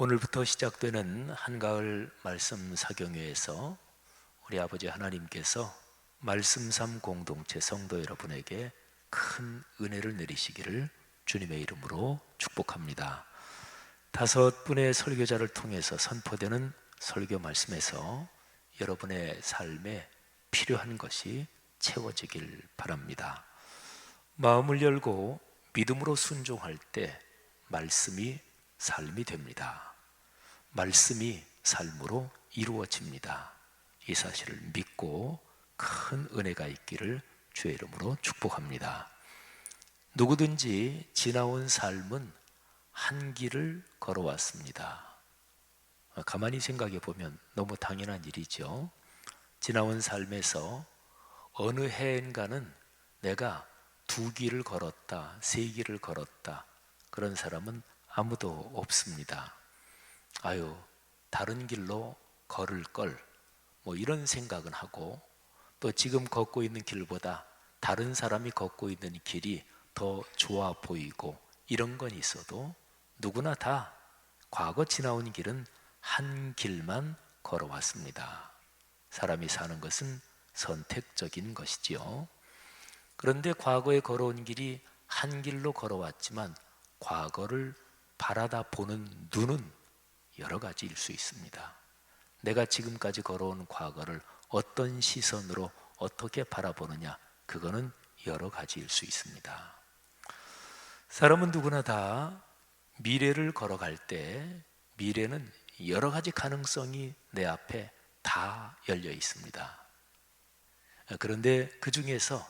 오늘부터 시작되는 한가을 말씀 사경회에서 우리 아버지 하나님께서 말씀 삼 공동체 성도 여러분에게 큰 은혜를 내리시기를 주님의 이름으로 축복합니다. 다섯 분의 설교자를 통해서 선포되는 설교 말씀에서 여러분의 삶에 필요한 것이 채워지길 바랍니다. 마음을 열고 믿음으로 순종할 때 말씀이 삶이 됩니다. 말씀이 삶으로 이루어집니다. 이 사실을 믿고 큰 은혜가 있기를 주의 이름으로 축복합니다. 누구든지 지나온 삶은 한 길을 걸어왔습니다. 가만히 생각해 보면 너무 당연한 일이죠. 지나온 삶에서 어느 해인가는 내가 두 길을 걸었다, 세 길을 걸었다. 그런 사람은 아무도 없습니다. 아유, 다른 길로 걸을 걸. 뭐 이런 생각은 하고 또 지금 걷고 있는 길보다 다른 사람이 걷고 있는 길이 더 좋아 보이고 이런 건 있어도 누구나 다 과거 지나온 길은 한 길만 걸어왔습니다. 사람이 사는 것은 선택적인 것이지요. 그런데 과거에 걸어온 길이 한 길로 걸어왔지만 과거를 바라다 보는 눈은 여러 가지일 수 있습니다. 내가 지금까지 걸어온 과거를 어떤 시선으로 어떻게 바라보느냐, 그거는 여러 가지일 수 있습니다. 사람은 누구나 다 미래를 걸어갈 때 미래는 여러 가지 가능성이 내 앞에 다 열려 있습니다. 그런데 그 중에서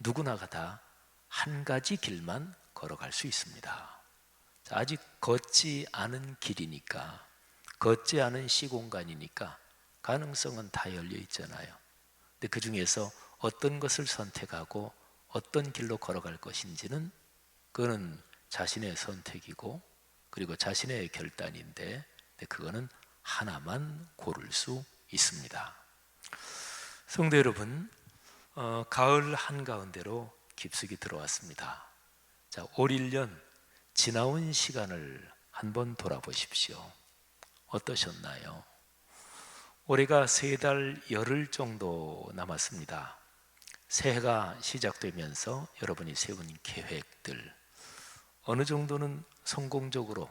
누구나가 다 한 가지 길만 걸어갈 수 있습니다. 아직 걷지 않은 길이니까, 걷지 않은 시공간이니까 가능성은 다 열려 있잖아요. 근데 그 중에서 어떤 것을 선택하고 어떤 길로 걸어갈 것인지는 그거는 자신의 선택이고 그리고 자신의 결단인데 그거는 하나만 고를 수 있습니다. 성도 여러분, 어, 가을 한가운데로 깊숙이 들어왔습니다. 자, 올 1년 지나온 시간을 한번 돌아보십시오. 어떠셨나요? 올해가 세 달 열흘 정도 남았습니다. 새해가 시작되면서 여러분이 세운 계획들 어느 정도는 성공적으로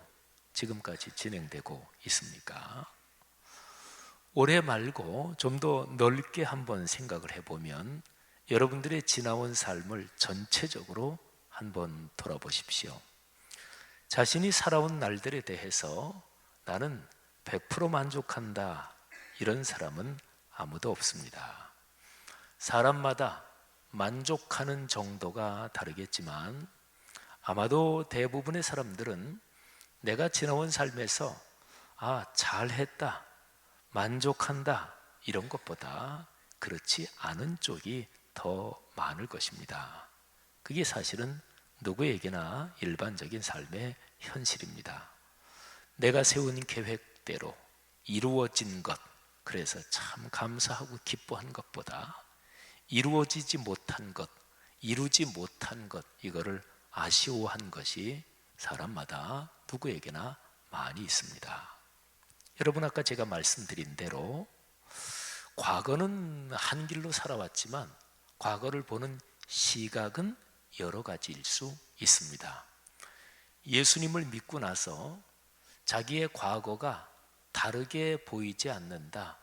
지금까지 진행되고 있습니까? 올해 말고 좀 더 넓게 한번 생각을 해보면 여러분들의 지나온 삶을 전체적으로 한번 돌아보십시오. 자신이 살아온 날들에 대해서 나는 100% 만족한다. 이런 사람은 아무도 없습니다. 사람마다 만족하는 정도가 다르겠지만 아마도 대부분의 사람들은 내가 지나온 삶에서 아, 잘했다. 만족한다. 이런 것보다 그렇지 않은 쪽이 더 많을 것입니다. 그게 사실은 누구에게나 일반적인 삶의 현실입니다. 내가 세운 계획 대로 이루어진 것, 그래서 참 감사하고 기뻐한 것보다 이루어지지 못한 것, 이루지 못한 것, 이거를 아쉬워한 것이 사람마다 누구에게나 많이 있습니다. 여러분, 아까 제가 말씀드린 대로 과거는 한 길로 살아왔지만 과거를 보는 시각은 여러 가지일 수 있습니다. 예수님을 믿고 나서 자기의 과거가 다르게 보이지 않는다.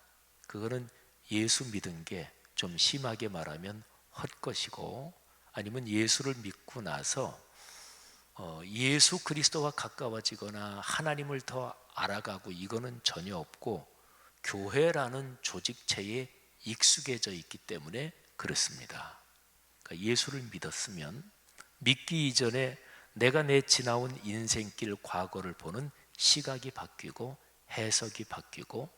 그거는 예수 믿은 게 좀 심하게 말하면 헛것이고 아니면 예수를 믿고 나서 어, 예수 그리스도와 가까워지거나 하나님을 더 알아가고 이거는 전혀 없고 교회라는 조직체에 익숙해져 있기 때문에 그렇습니다. 그러니까 예수를 믿었으면 믿기 이전에 내가 내 지나온 인생길 과거를 보는 시각이 바뀌고 해석이 바뀌고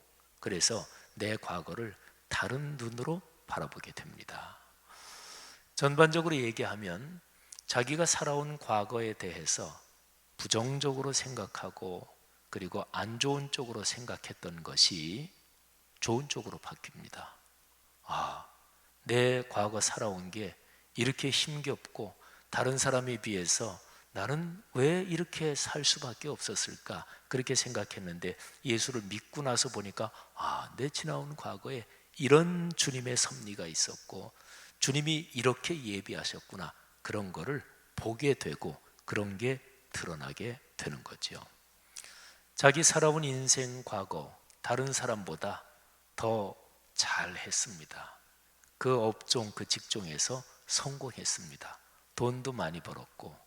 그래서 내 과거를 다른 눈으로 바라보게 됩니다. 전반적으로 얘기하면 자기가 살아온 과거에 대해서 부정적으로 생각하고 그리고 안 좋은 쪽으로 생각했던 것이 좋은 쪽으로 바뀝니다. 아, 내 과거 살아온 게 이렇게 힘겹고 다른 사람에 비해서 나는 왜 이렇게 살 수밖에 없었을까? 그렇게 생각했는데 예수를 믿고 나서 보니까 아, 내 지나온 과거에 이런 주님의 섭리가 있었고 주님이 이렇게 예비하셨구나. 그런 거를 보게 되고 그런 게 드러나게 되는 거죠. 자기 살아온 인생 과거 다른 사람보다 더 잘했습니다. 그 업종 그 직종에서 성공했습니다. 돈도 많이 벌었고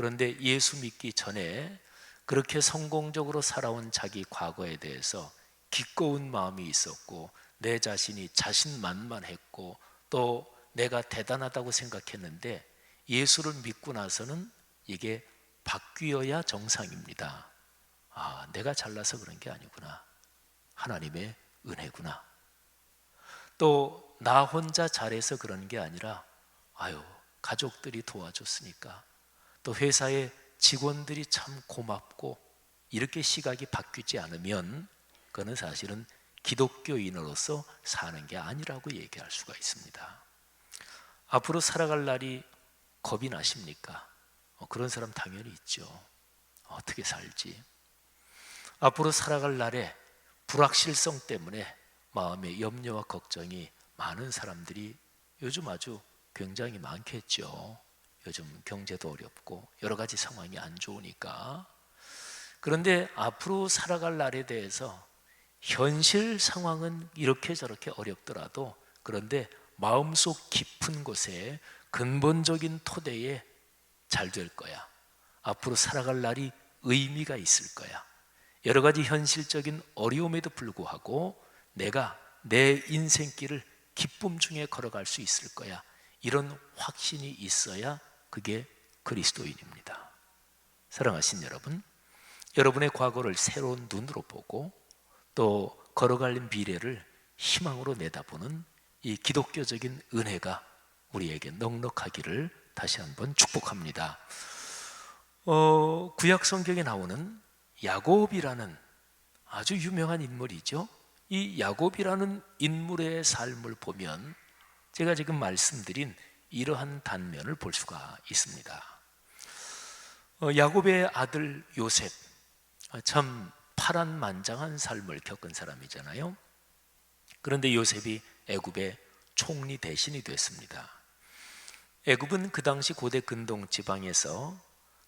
그런데 예수 믿기 전에 그렇게 성공적으로 살아온 자기 과거에 대해서 기꺼운 마음이 있었고 내 자신이 자신만만했고 또 내가 대단하다고 생각했는데 예수를 믿고 나서는 이게 바뀌어야 정상입니다. 아, 내가 잘나서 그런 게 아니구나. 하나님의 은혜구나. 또 나 혼자 잘해서 그런 게 아니라 아유, 가족들이 도와줬으니까 또 회사의 직원들이 참 고맙고 이렇게 시각이 바뀌지 않으면 그거는 사실은 기독교인으로서 사는 게 아니라고 얘기할 수가 있습니다. 앞으로 살아갈 날이 겁이 나십니까? 어, 그런 사람 당연히 있죠. 어떻게 살지? 앞으로 살아갈 날에 불확실성 때문에 마음의 염려와 걱정이 많은 사람들이 요즘 아주 굉장히 많겠죠. 요즘 경제도 어렵고 여러 가지 상황이 안 좋으니까. 그런데 앞으로 살아갈 날에 대해서 현실 상황은 이렇게 저렇게 어렵더라도 그런데 마음속 깊은 곳에 근본적인 토대에 잘 될 거야. 앞으로 살아갈 날이 의미가 있을 거야. 여러 가지 현실적인 어려움에도 불구하고 내가 내 인생길을 기쁨 중에 걸어갈 수 있을 거야. 이런 확신이 있어야 그게 그리스도인입니다. 사랑하신 여러분, 여러분의 과거를 새로운 눈으로 보고 또 걸어갈 미래를 희망으로 내다보는 이 기독교적인 은혜가 우리에게 넉넉하기를 다시 한번 축복합니다. 어, 구약 성경에 나오는 야곱이라는 아주 유명한 인물이죠. 이 야곱이라는 인물의 삶을 보면 제가 지금 말씀드린 이러한 단면을 볼 수가 있습니다. 어, 야곱의 아들 요셉 아, 참 파란만장한 삶을 겪은 사람이잖아요. 그런데 요셉이 애굽의 총리 대신이 됐습니다. 애굽은 그 당시 고대 근동 지방에서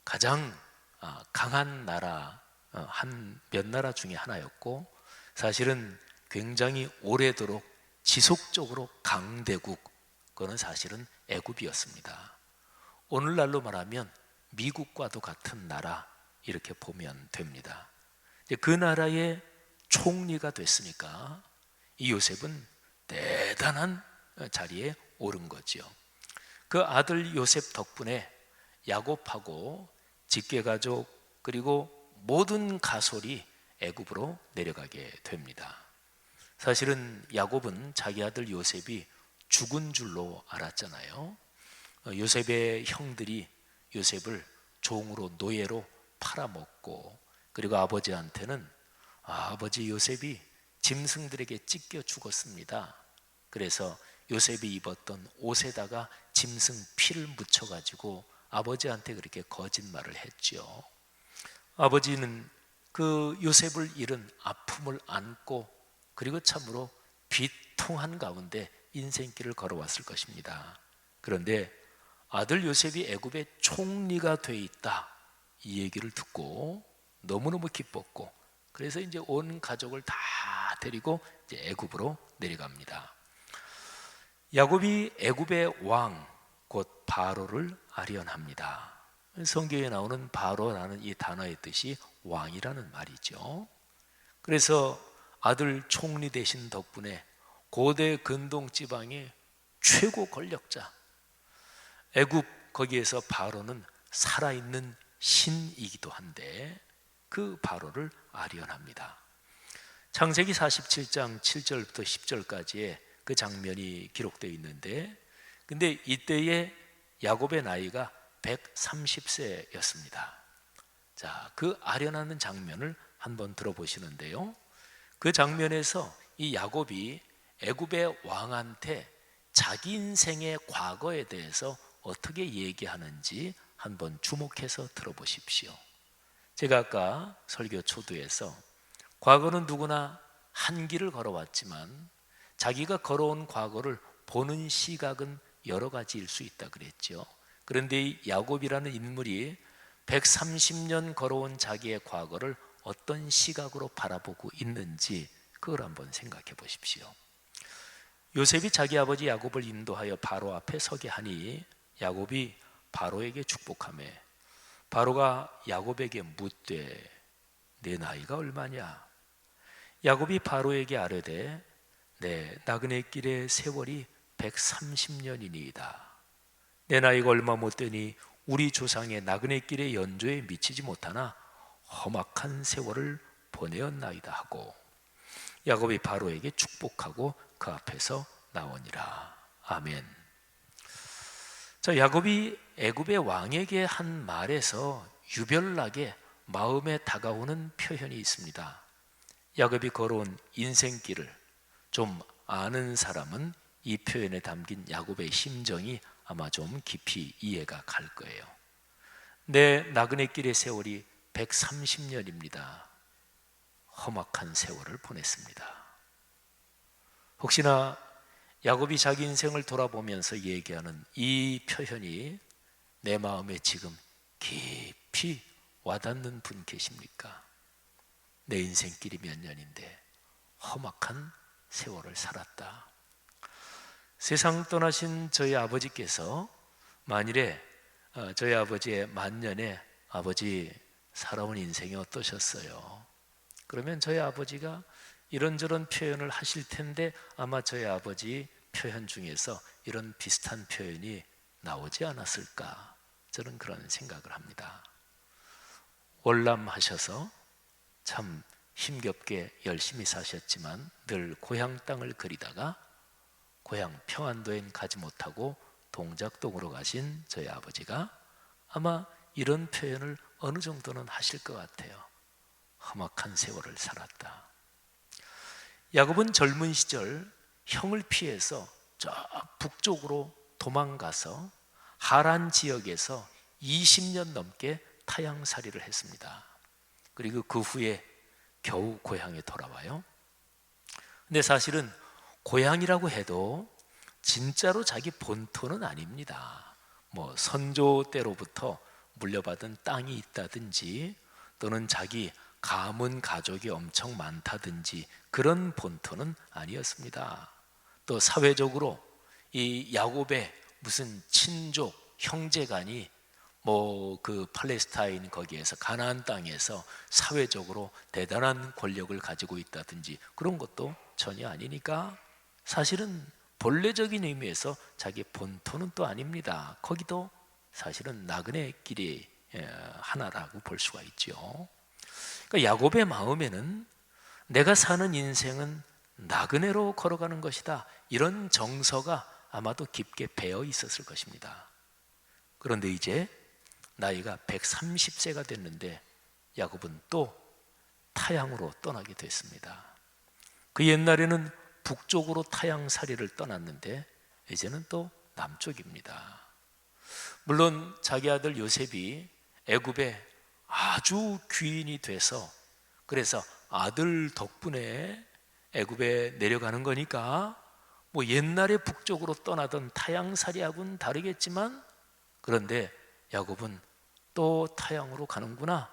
가장 아, 강한 나라 어, 한몇 나라 중에 하나였고 사실은 굉장히 오래도록 지속적으로 강대국 그거는 사실은 애굽이었습니다. 오늘날로 말하면 미국과도 같은 나라 이렇게 보면 됩니다. 그 나라의 총리가 됐으니까 이 요셉은 대단한 자리에 오른 거지요. 그 아들 요셉 덕분에 야곱하고 직계 가족 그리고 모든 가솔이 애굽으로 내려가게 됩니다. 사실은 야곱은 자기 아들 요셉이 죽은 줄로 알았잖아요. 어, 요셉의 형들이 요셉을 종으로 노예로 팔아먹고 그리고 아버지한테는 아, 버지 요셉이 짐승들에게 찢겨 죽었습니다. 그래서 요셉이 입었던 옷에다가 짐승 피를 묻혀 가지고 아버지한테 그렇게 거짓말을 했죠. 아버지는 그 요셉을 잃은 아픔을 안고 그리고 참으로 비통한 가운데 인생길을 걸어왔을 것입니다. 그런데 아들 요셉이 애굽의 총리가 돼 있다 이 얘기를 듣고 너무너무 기뻤고 그래서 이제 온 가족을 다 데리고 이제 애굽으로 내려갑니다. 야곱이 애굽의 왕 곧 바로를 아련합니다. 성경에 나오는 바로라는 이 단어의 뜻이 왕이라는 말이죠. 그래서 아들 총리 되신 덕분에 고대 근동 지방의 최고 권력자 애굽 거기에서 바로는 살아있는 신이기도 한데 그 바로를 아련합니다. 창세기 47장 7절부터 10절까지의 그 장면이 기록되어 있는데 근데 이때의 야곱의 나이가 130세였습니다. 자, 그 아련하는 장면을 한번 들어보시는데요. 그 장면에서 이 야곱이 애굽의 왕한테 자기 인생의 과거에 대해서 어떻게 얘기하는지 한번 주목해서 들어보십시오. 제가 아까 설교 초두에서 과거는 누구나 한 길을 걸어왔지만 자기가 걸어온 과거를 보는 시각은 여러 가지일 수 있다 그랬죠. 그런데 이 야곱이라는 인물이 130년 걸어온 자기의 과거를 어떤 시각으로 바라보고 있는지 그걸 한번 생각해 보십시오. 요셉이 자기 아버지 야곱을 인도하여 바로 앞에 서게 하니 야곱이 바로에게 축복하며 바로가 야곱에게 묻되 내 나이가 얼마냐? 야곱이 바로에게 아뢰되 내 나그네 길의 세월이 130년이니이다. 내 나이가 얼마 못 되니 우리 조상의 나그네 길의 연조에 미치지 못하나 험악한 세월을 보내었나이다 하고 야곱이 바로에게 축복하고 그 앞에서 나오니라. 아멘. 자, 야곱이 애굽의 왕에게 한 말에서 유별나게 마음에 다가오는 표현이 있습니다. 야곱이 걸어온 인생길을 좀 아는 사람은 이 표현에 담긴 야곱의 심정이 아마 좀 깊이 이해가 갈 거예요. 내 나그네 길의 세월이 130년입니다. 험악한 세월을 보냈습니다. 혹시나 야곱이 자기 인생을 돌아보면서 얘기하는 이 표현이 내 마음에 지금 깊이 와닿는 분 계십니까? 내 인생길이 몇 년인데 험악한 세월을 살았다. 세상 떠나신 저희 아버지께서 만일에 어, 저희 아버지의 만년에 아버지 살아온 인생이 어떠셨어요? 그러면 저희 아버지가 이런저런 표현을 하실 텐데 아마 저희 아버지 표현 중에서 이런 비슷한 표현이 나오지 않았을까? 저는 그런 생각을 합니다. 월남하셔서 참 힘겹게 열심히 사셨지만 늘 고향 땅을 그리다가 고향 평안도엔 가지 못하고 동작동으로 가신 저희 아버지가 아마 이런 표현을 어느 정도는 하실 것 같아요. 험악한 세월을 살았다. 야곱은 젊은 시절 형을 피해서 저 북쪽으로 도망가서 하란 지역에서 20년 넘게 타향살이를 했습니다. 그리고 그 후에 겨우 고향에 돌아와요. 근데 사실은 고향이라고 해도 진짜로 자기 본토는 아닙니다. 뭐 선조 때로부터 물려받은 땅이 있다든지 또는 자기 가문 가족이 엄청 많다든지 그런 본토는 아니었습니다. 또 사회적으로 이 야곱의 무슨 친족 형제간이 뭐 그 팔레스타인 거기에서 가나안 땅에서 사회적으로 대단한 권력을 가지고 있다든지 그런 것도 전혀 아니니까 사실은 본래적인 의미에서 자기 본토는 또 아닙니다. 거기도 사실은 나그네 길이 하나라고 볼 수가 있죠. 그러니까 야곱의 마음에는 내가 사는 인생은 나그네로 걸어가는 것이다. 이런 정서가 아마도 깊게 배어 있었을 것입니다. 그런데 이제 나이가 130세가 됐는데 야곱은 또 타향으로 떠나게 됐습니다. 그 옛날에는 북쪽으로 타향살이를 떠났는데 이제는 또 남쪽입니다. 물론 자기 아들 요셉이 애굽에 아주 귀인이 돼서 그래서 아들 덕분에 애굽에 내려가는 거니까 뭐 옛날에 북쪽으로 떠나던 타향살이하고는 다르겠지만 그런데 야곱은 또 타향으로 가는구나.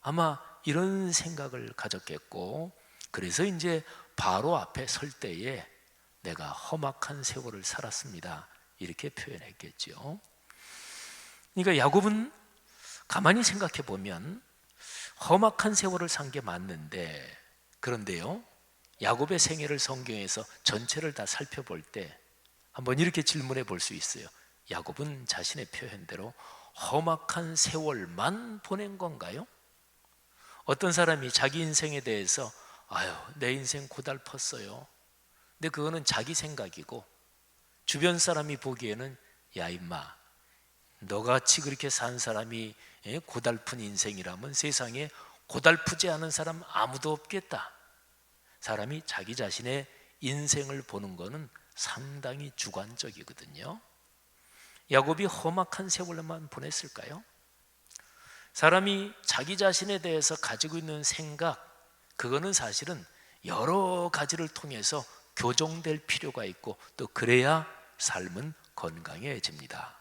아마 이런 생각을 가졌겠고 그래서 이제 바로 앞에 설 때에 내가 험악한 세월을 살았습니다. 이렇게 표현했겠죠 그러니까 야곱은 가만히 생각해 보면 험악한 세월을 산 게 맞는데 그런데요 야곱의 생애를 성경에서 전체를 다 살펴볼 때 한번 이렇게 질문해 볼 수 있어요. 야곱은 자신의 표현대로 험악한 세월만 보낸 건가요? 어떤 사람이 자기 인생에 대해서 아유, 내 인생 고달펐어요. 근데 그거는 자기 생각이고 주변 사람이 보기에는 야 임마 너같이 그렇게 산 사람이 예, 고달픈 인생이라면 세상에 고달프지 않은 사람 아무도 없겠다. 사람이 자기 자신의 인생을 보는 것은 상당히 주관적이거든요. 야곱이 험악한 세월만 보냈을까요? 사람이 자기 자신에 대해서 가지고 있는 생각, 그거는 사실은 여러 가지를 통해서 교정될 필요가 있고 또 그래야 삶은 건강해집니다.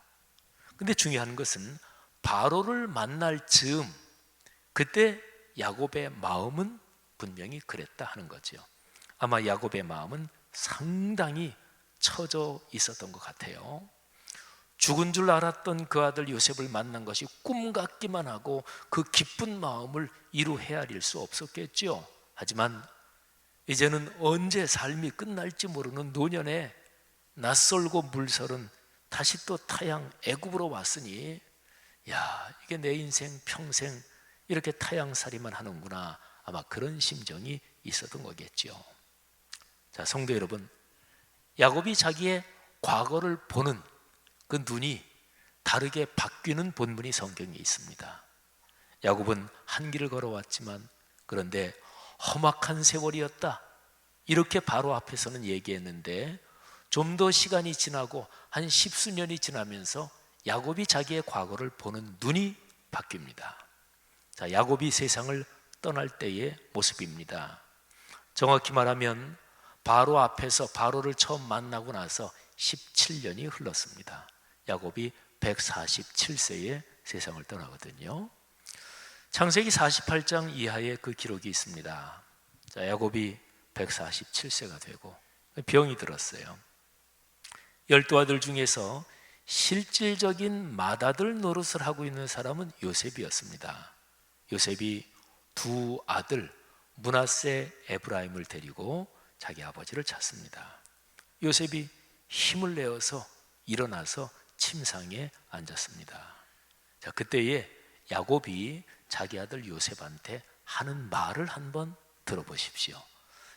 근데 중요한 것은 바로를 만날 즈음 그때 야곱의 마음은 분명히 그랬다 하는 거죠. 아마 야곱의 마음은 상당히 처져 있었던 것 같아요. 죽은 줄 알았던 그 아들 요셉을 만난 것이 꿈 같기만 하고 그 기쁜 마음을 이루 헤아릴 수 없었겠죠. 하지만 이제는 언제 삶이 끝날지 모르는 노년에 낯설고 물설은 다시 또 타양 애굽으로 왔으니 야 이게 내 인생 평생 이렇게 타양살이만 하는구나 아마 그런 심정이 있었던 거겠죠. 자 성도 여러분, 야곱이 자기의 과거를 보는 그 눈이 다르게 바뀌는 본문이 성경에 있습니다. 야곱은 한 길을 걸어왔지만 그런데 험악한 세월이었다. 이렇게 바로 앞에서는 얘기했는데 좀 더 시간이 지나고 한 십수년이 지나면서 야곱이 자기의 과거를 보는 눈이 바뀝니다. 자, 야곱이 세상을 떠날 때의 모습입니다. 정확히 말하면 바로 앞에서 바로를 처음 만나고 나서 17년이 흘렀습니다. 야곱이 147세에 세상을 떠나거든요. 창세기 48장 이하에 그 기록이 있습니다. 자, 야곱이 147세가 되고 병이 들었어요. 열두 아들 중에서 실질적인 맏아들 노릇을 하고 있는 사람은 요셉이었습니다. 요셉이 두 아들 문하세 에브라임을 데리고 자기 아버지를 찾습니다. 요셉이 힘을 내어서 일어나서 침상에 앉았습니다. 자, 그때에 야곱이 자기 아들 요셉한테 하는 말을 한번 들어보십시오.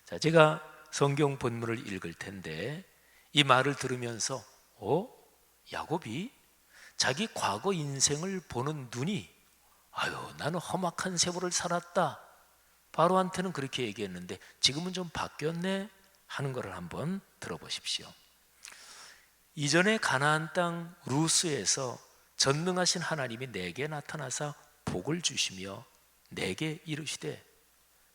자, 제가 성경 본문을 읽을 텐데 이 말을 들으면서 어? 야곱이 자기 과거 인생을 보는 눈이 아유, 나는 험악한 세월을 살았다. 바로한테는 그렇게 얘기했는데 지금은 좀 바뀌었네 하는 것을 한번 들어보십시오. 이전에 가나안 땅 루스에서 전능하신 하나님이 내게 나타나사 복을 주시며 내게 이르시되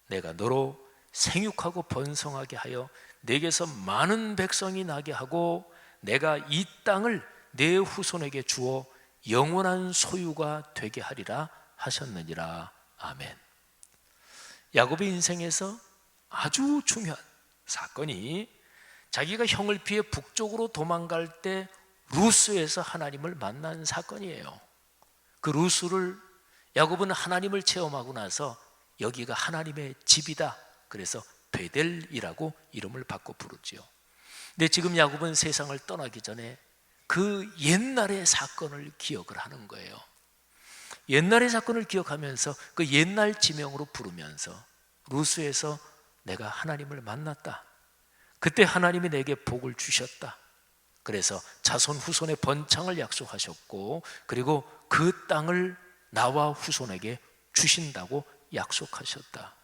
내가 너로 생육하고 번성하게 하여 내게서 많은 백성이 나게 하고 내가 이 땅을 내 후손에게 주어 영원한 소유가 되게 하리라 하셨느니라 아멘. 야곱의 인생에서 아주 중요한 사건이 자기가 형을 피해 북쪽으로 도망갈 때 루스에서 하나님을 만난 사건이에요. 그 루스를 야곱은 하나님을 체험하고 나서 여기가 하나님의 집이다. 그래서 베델이라고 이름을 바꿔 부르지요. 근데 지금 야곱은 세상을 떠나기 전에 그 옛날의 사건을 기억을 하는 거예요. 옛날의 사건을 기억하면서 그 옛날 지명으로 부르면서 루스에서 내가 하나님을 만났다. 그때 하나님이 내게 복을 주셨다. 그래서 자손 후손의 번창을 약속하셨고 그리고 그 땅을 나와 후손에게 주신다고 약속하셨다.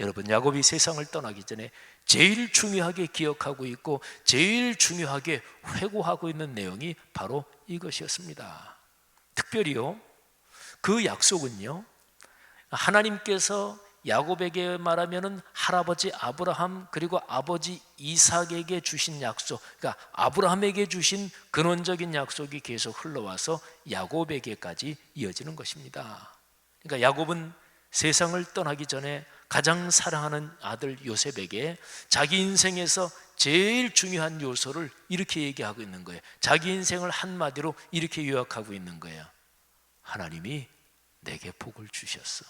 여러분 야곱이 세상을 떠나기 전에 제일 중요하게 기억하고 있고 제일 중요하게 회고하고 있는 내용이 바로 이것이었습니다. 특별히요. 그 약속은요. 하나님께서 야곱에게 말하면은 할아버지 아브라함 그리고 아버지 이삭에게 주신 약속, 그러니까 아브라함에게 주신 근원적인 약속이 계속 흘러와서 야곱에게까지 이어지는 것입니다. 그러니까 야곱은 세상을 떠나기 전에 가장 사랑하는 아들 요셉에게 자기 인생에서 제일 중요한 요소를 이렇게 얘기하고 있는 거예요. 자기 인생을 한마디로 이렇게 요약하고 있는 거예요. 하나님이 내게 복을 주셨어.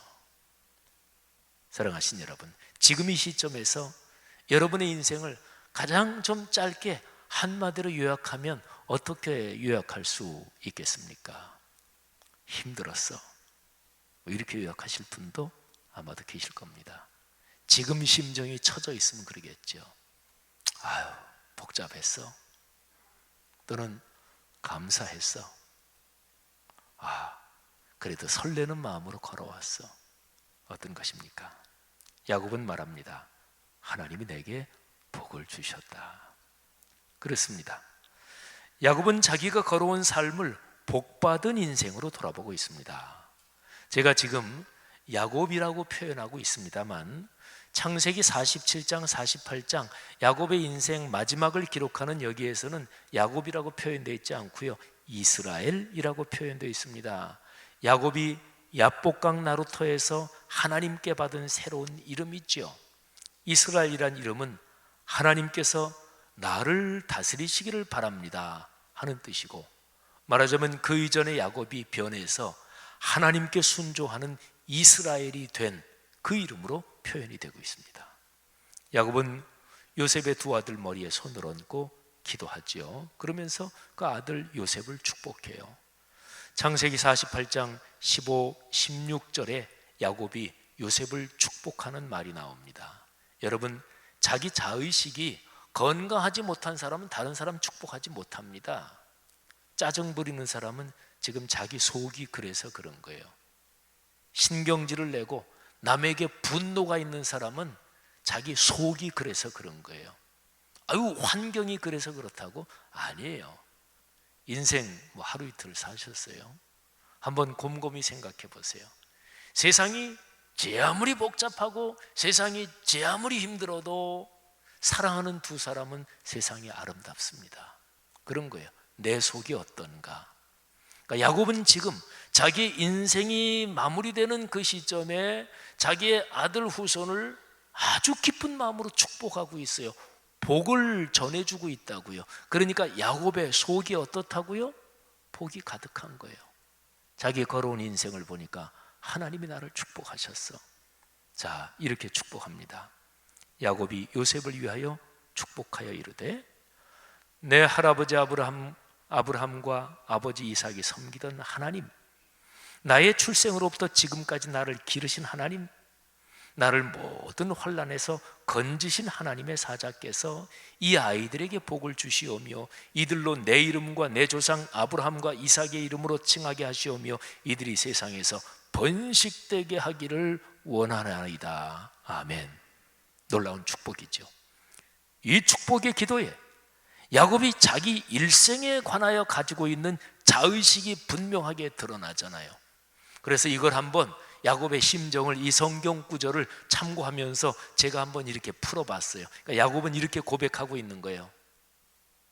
사랑하신 여러분, 지금 이 시점에서 여러분의 인생을 가장 좀 짧게 한마디로 요약하면 어떻게 요약할 수 있겠습니까? 힘들었어. 뭐 이렇게 요약하실 분도 아마도 계실 겁니다. 지금 심정이 처져 있으면 그러겠죠. 아유, 복잡했어. 또는 감사했어. 아, 그래도 설레는 마음으로 걸어왔어. 어떤 것입니까? 야곱은 말합니다. 하나님이 내게 복을 주셨다. 그렇습니다. 야곱은 자기가 걸어온 삶을 복받은 인생으로 돌아보고 있습니다. 제가 지금 야곱이라고 표현하고 있습니다만 창세기 47장, 48장 야곱의 인생 마지막을 기록하는 여기에서는 야곱이라고 표현되어 있지 않고요. 이스라엘이라고 표현되어 있습니다. 야곱이 야복강 나루터에서 하나님께 받은 새로운 이름이지요. 이스라엘이란 이름은 하나님께서 나를 다스리시기를 바랍니다 하는 뜻이고 말하자면 그 이전의 야곱이 변해서 하나님께 순종하는 이스라엘이 된 그 이름으로 표현이 되고 있습니다. 야곱은 요셉의 두 아들 머리에 손을 얹고 기도하지요. 그러면서 그 아들 요셉을 축복해요. 창세기 48장 15, 16절에 야곱이 요셉을 축복하는 말이 나옵니다. 여러분, 자기 자의식이 건강하지 못한 사람은 다른 사람 축복하지 못합니다. 짜증 부리는 사람은 지금 자기 속이 그래서 그런 거예요. 신경질을 내고 남에게 분노가 있는 사람은 자기 속이 그래서 그런 거예요. 아유, 환경이 그래서 그렇다고? 아니에요. 인생 뭐 하루 이틀 사셨어요. 한번 곰곰이 생각해 보세요. 세상이 제 아무리 복잡하고 세상이 제 아무리 힘들어도 사랑하는 두 사람은 세상이 아름답습니다. 그런 거예요. 내 속이 어떤가. 그러니까 야곱은 지금 자기 인생이 마무리되는 그 시점에 자기의 아들 후손을 아주 기쁜 마음으로 축복하고 있어요. 복을 전해주고 있다고요. 그러니까 야곱의 속이 어떻다고요? 복이 가득한 거예요. 자기 걸어온 인생을 보니까 하나님이 나를 축복하셨어. 자, 이렇게 축복합니다. 야곱이 요셉을 위하여 축복하여 이르되 내 할아버지 아브라함 아브라함과 아버지 이삭이 섬기던 하나님 나의 출생으로부터 지금까지 나를 기르신 하나님 나를 모든 환란에서 건지신 하나님의 사자께서 이 아이들에게 복을 주시오며 이들로 내 이름과 내 조상 아브라함과 이삭의 이름으로 칭하게 하시오며 이들이 세상에서 번식되게 하기를 원하나이다. 아멘. 놀라운 축복이죠. 이 축복의 기도에 야곱이 자기 일생에 관하여 가지고 있는 자의식이 분명하게 드러나잖아요. 그래서 이걸 한번 야곱의 심정을 이 성경 구절을 참고하면서 제가 한번 이렇게 풀어봤어요. 그러니까 야곱은 이렇게 고백하고 있는 거예요.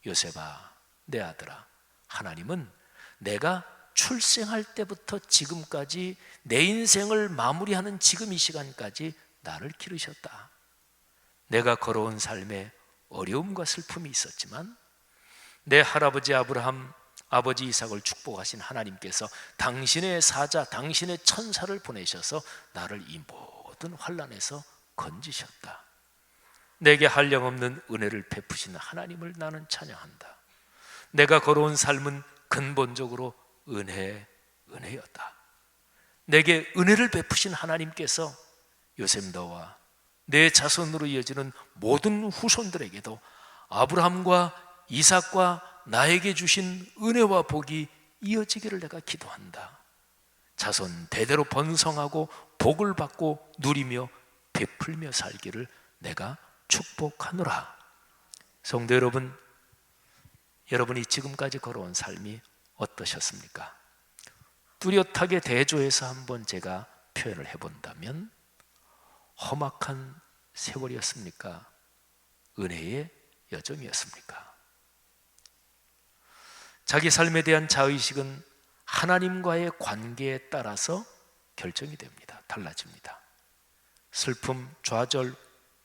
요셉아, 내 아들아, 하나님은 내가 출생할 때부터 지금까지 내 인생을 마무리하는 지금 이 시간까지 나를 기르셨다. 내가 걸어온 삶에 어려움과 슬픔이 있었지만 내 할아버지 아브라함 아버지 이삭을 축복하신 하나님께서 당신의 사자, 당신의 천사를 보내셔서 나를 이 모든 환란에서 건지셨다. 내게 한량 없는 은혜를 베푸신 하나님을 나는 찬양한다. 내가 걸어온 삶은 근본적으로 은혜, 은혜였다. 내게 은혜를 베푸신 하나님께서 요셉 너와 내 자손으로 이어지는 모든 후손들에게도 아브라함과 이삭과 나에게 주신 은혜와 복이 이어지기를 내가 기도한다. 자손 대대로 번성하고 복을 받고 누리며 베풀며 살기를 내가 축복하노라. 성도 여러분, 여러분이 지금까지 걸어온 삶이 어떠셨습니까? 뚜렷하게 대조해서 한번 제가 표현을 해본다면 험악한 세월이었습니까? 은혜의 여정이었습니까? 자기 삶에 대한 자의식은 하나님과의 관계에 따라서 결정이 됩니다. 달라집니다. 슬픔, 좌절,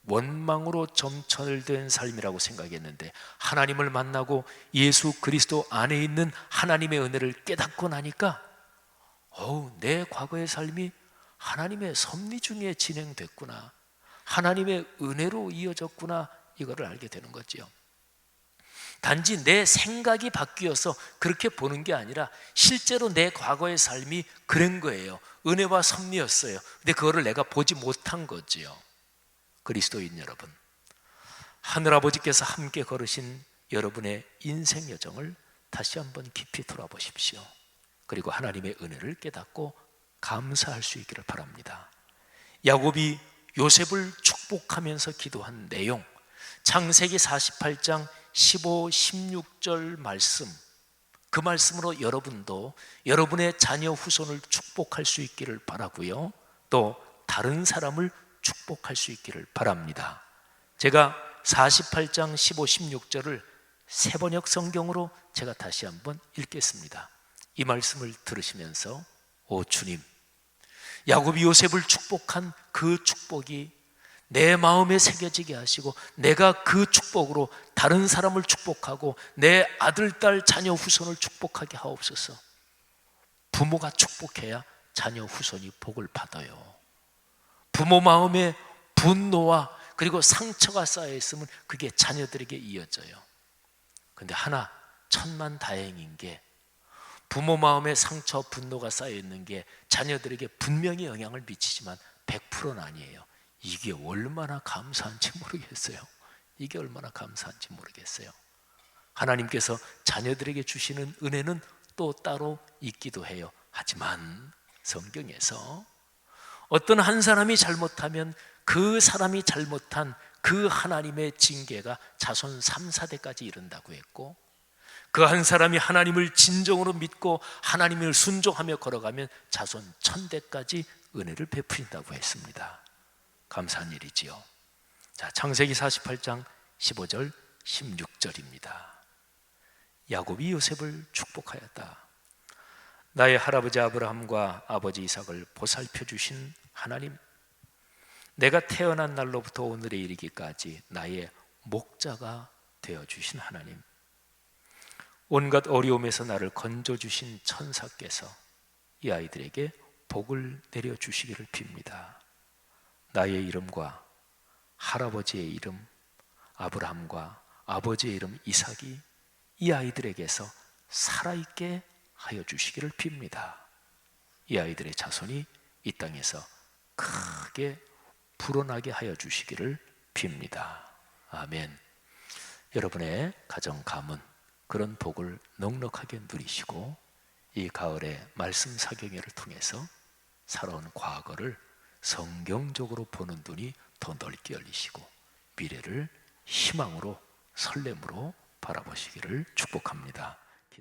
원망으로 점철된 삶이라고 생각했는데 하나님을 만나고 예수 그리스도 안에 있는 하나님의 은혜를 깨닫고 나니까 어우, 내 과거의 삶이 하나님의 섭리 중에 진행됐구나. 하나님의 은혜로 이어졌구나. 이거를 알게 되는 거지요. 단지 내 생각이 바뀌어서 그렇게 보는 게 아니라 실제로 내 과거의 삶이 그런 거예요. 은혜와 섭리였어요. 근데 그거를 내가 보지 못한 거지요. 그리스도인 여러분. 하늘아버지께서 함께 걸으신 여러분의 인생 여정을 다시 한번 깊이 돌아보십시오. 그리고 하나님의 은혜를 깨닫고 감사할 수 있기를 바랍니다. 야곱이 요셉을 축복하면서 기도한 내용, 창세기 48장 15, 16절 말씀 그 말씀으로 여러분도 여러분의 자녀 후손을 축복할 수 있기를 바라고요. 또 다른 사람을 축복할 수 있기를 바랍니다. 제가 48장 15, 16절을 세 번역 성경으로 제가 다시 한번 읽겠습니다. 이 말씀을 들으시면서 오 주님 야곱이 요셉을 축복한 그 축복이 내 마음에 새겨지게 하시고 내가 그 축복으로 다른 사람을 축복하고 내 아들, 딸, 자녀, 후손을 축복하게 하옵소서. 부모가 축복해야 자녀, 후손이 복을 받아요. 부모 마음에 분노와 그리고 상처가 쌓여 있으면 그게 자녀들에게 이어져요. 근데 하나 천만 다행인 게 부모 마음에 상처, 분노가 쌓여 있는 게 자녀들에게 분명히 영향을 미치지만 100%는 아니에요. 이게 얼마나 감사한지 모르겠어요. 이게 얼마나 감사한지 모르겠어요. 하나님께서 자녀들에게 주시는 은혜는 또 따로 있기도 해요. 하지만 성경에서 어떤 한 사람이 잘못하면 그 사람이 잘못한 그 하나님의 징계가 자손 3, 4대까지 이른다고 했고 그 한 사람이 하나님을 진정으로 믿고 하나님을 순종하며 걸어가면 자손 천대까지 은혜를 베푸신다고 했습니다. 감사한 일이지요. 자, 창세기 48장 15절 16절입니다. 야곱이 요셉을 축복하였다. 나의 할아버지 아브라함과 아버지 이삭을 보살펴 주신 하나님 내가 태어난 날로부터 오늘에 이르기까지 나의 목자가 되어 주신 하나님 온갖 어려움에서 나를 건져 주신 천사께서 이 아이들에게 복을 내려 주시기를 빕니다. 나의 이름과 할아버지의 이름 아브라함과 아버지의 이름 이삭이 이 아이들에게서 살아있게 하여 주시기를 빕니다. 이 아이들의 자손이 이 땅에서 크게 불어나게 하여 주시기를 빕니다. 아멘. 여러분의 가정 가문 그런 복을 넉넉하게 누리시고 이 가을에 말씀 사경회를 통해서 살아온 과거를 성경적으로 보는 눈이 더 넓게 열리시고 미래를 희망으로 설렘으로 바라보시기를 축복합니다.